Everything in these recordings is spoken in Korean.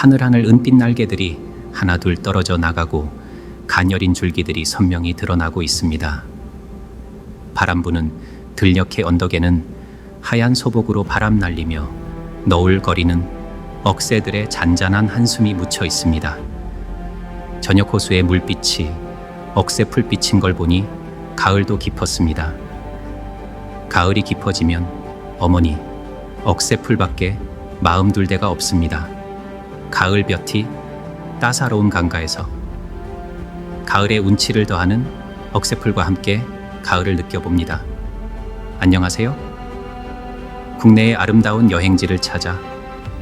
하늘하늘 은빛 날개들이 하나둘 떨어져 나가고 가녀린 줄기들이 선명히 드러나고 있습니다. 바람 부는 들녘의 언덕에는 하얀 소복으로 바람 날리며 너울거리는 억새들의 잔잔한 한숨이 묻혀 있습니다. 저녁 호수의 물빛이 억새 풀빛인 걸 보니 가을도 깊었습니다. 가을이 깊어지면 어머니 억새 풀밖에 마음 둘 데가 없습니다. 가을 볕이 따사로운 강가에서 가을의 운치를 더하는 억새풀과 함께 가을을 느껴봅니다. 안녕하세요. 국내의 아름다운 여행지를 찾아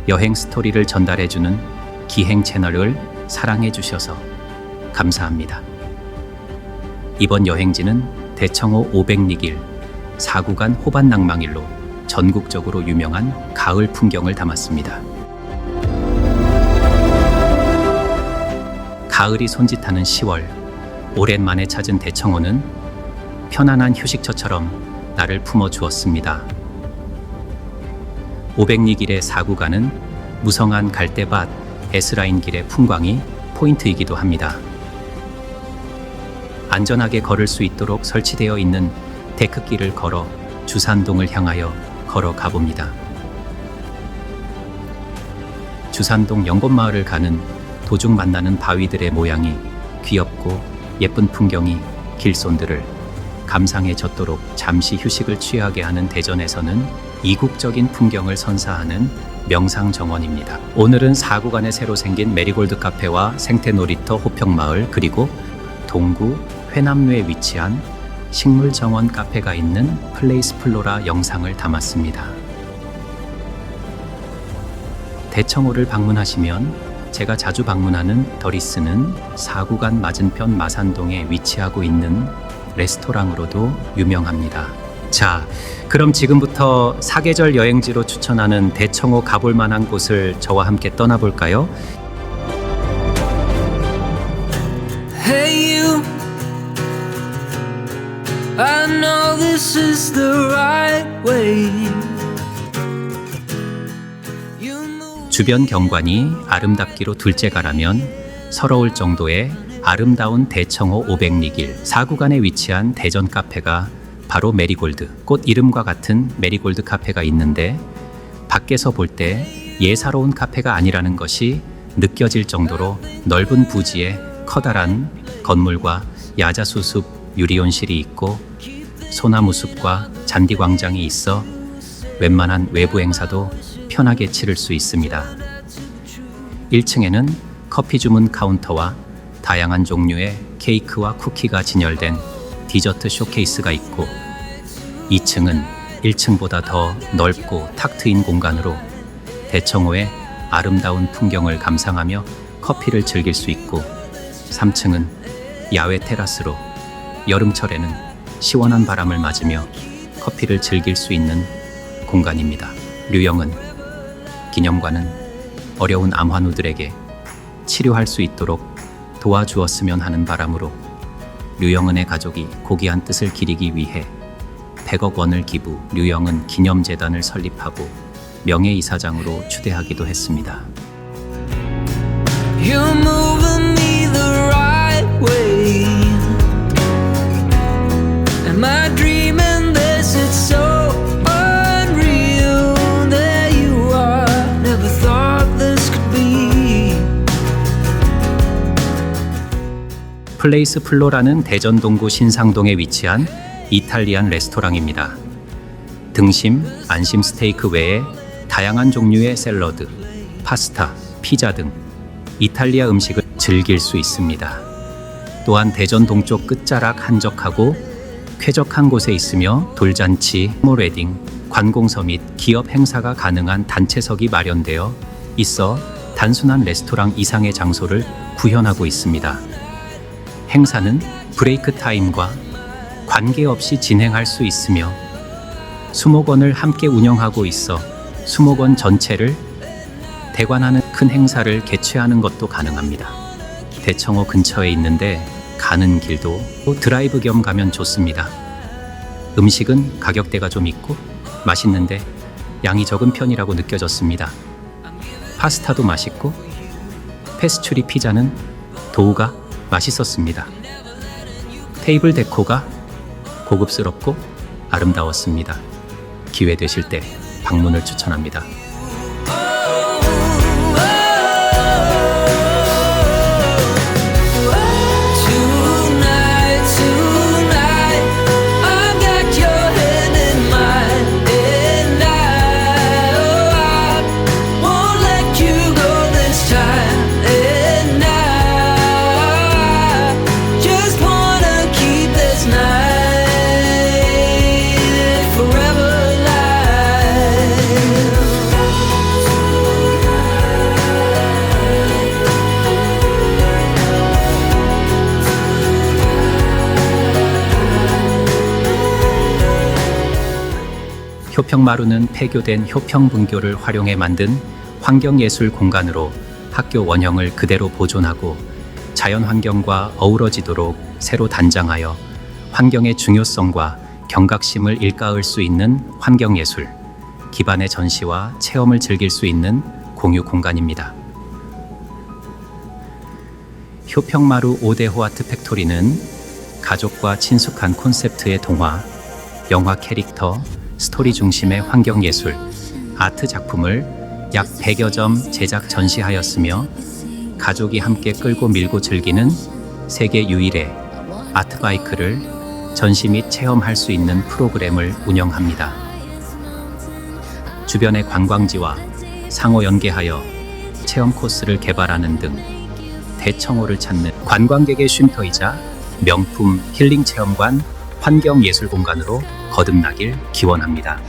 여행 스토리를 전달해주는 기행 채널을 사랑해 주셔서 감사합니다. 이번 여행지는 대청호 500리길 4구간 호반 낭망일로 전국적으로 유명한 가을 풍경을 담았습니다. 가을이 손짓하는 10월, 오랜만에 찾은 대청호는 편안한 휴식처처럼 나를 품어 주었습니다. 500리 길의 4구간은 무성한 갈대밭, S라인 길의 풍광이 포인트이기도 합니다. 안전하게 걸을 수 있도록 설치되어 있는 데크길을 걸어 주산동을 향하여 걸어 가 봅니다. 주산동 연꽃마을을 가는 도중 만나는 바위들의 모양이 귀엽고 예쁜 풍경이 길손들을 감상에 젖도록 잠시 휴식을 취하게 하는 대전에서는 이국적인 풍경을 선사하는 명상 정원입니다. 오늘은 4구간에 새로 생긴 메리골드 카페와 생태 놀이터 호평마을 그리고 동구 회남로에 위치한 식물 정원 카페가 있는 플레이스 플로라 영상을 담았습니다. 대청호를 방문하시면 제가 자주 방문하는 더리스는 4구간 맞은편 마산동에 위치하고 있는 레스토랑으로도 유명합니다. 자, 그럼 지금부터 사계절 여행지로 추천하는 대청호 가볼 만한 곳을 저와 함께 떠나볼까요? Hey you I know this is the right way 주변 경관이 아름답기로 둘째가라면 서러울 정도의 아름다운 대청호 500리길 4구간에 위치한 대전 카페가 바로 메리골드 꽃 이름과 같은 메리골드 카페가 있는데 밖에서 볼 때 예사로운 카페가 아니라는 것이 느껴질 정도로 넓은 부지에 커다란 건물과 야자수습 유리온실이 있고 소나무 숲과 잔디 광장이 있어 웬만한 외부 행사도 편하게 치를 수 있습니다. 1층에는 커피 주문 카운터와 다양한 종류의 케이크와 쿠키가 진열된 디저트 쇼케이스가 있고 2층은 1층보다 더 넓고 탁 트인 공간으로 대청호의 아름다운 풍경을 감상하며 커피를 즐길 수 있고 3층은 야외 테라스로 여름철에는 시원한 바람을 맞으며 커피를 즐길 수 있는 공간입니다. 류영은 기념관은 어려운 암환우들에게 치료할 수 있도록 도와주었으면 하는 바람으로 류영은의 가족이 고귀한 뜻을 기리기 위해 100억 원을 기부, 류영은 기념재단을 설립하고 명예이사장으로 추대하기도 했습니다. 플레이스 플로라는 대전 동구 신상동에 위치한 이탈리안 레스토랑입니다. 등심, 안심 스테이크 외에 다양한 종류의 샐러드, 파스타, 피자 등 이탈리아 음식을 즐길 수 있습니다. 또한 대전 동쪽 끝자락 한적하고 쾌적한 곳에 있으며 돌잔치, 모레딩, 관공서 및 기업 행사가 가능한 단체석이 마련되어 있어 단순한 레스토랑 이상의 장소를 구현하고 있습니다. 행사는 브레이크 타임과 관계없이 진행할 수 있으며 수목원을 함께 운영하고 있어 수목원 전체를 대관하는 큰 행사를 개최하는 것도 가능합니다. 대청호 근처에 있는데 가는 길도 드라이브 겸 가면 좋습니다. 음식은 가격대가 좀 있고 맛있는데 양이 적은 편이라고 느껴졌습니다. 파스타도 맛있고 페스츄리 피자는 도우가 맛있었습니다. 테이블 데코가 고급스럽고 아름다웠습니다. 기회 되실 때 방문을 추천합니다. 효평마루는 폐교된 효평분교를 활용해 만든 환경예술 공간으로 학교 원형을 그대로 보존하고 자연환경과 어우러지도록 새로 단장하여 환경의 중요성과 경각심을 일깨울 수 있는 환경예술, 기반의 전시와 체험을 즐길 수 있는 공유 공간입니다. 효평마루 5대 호 아트 팩토리는 가족과 친숙한 콘셉트의 동화, 영화 캐릭터, 스토리 중심의 환경 예술, 아트 작품을 약 100여 점 제작 전시하였으며 가족이 함께 끌고 밀고 즐기는 세계 유일의 아트바이크를 전시 및 체험할 수 있는 프로그램을 운영합니다. 주변의 관광지와 상호 연계하여 체험 코스를 개발하는 등 대청호를 찾는 관광객의 쉼터이자 명품 힐링 체험관 환경 예술 공간으로 거듭나길 기원합니다.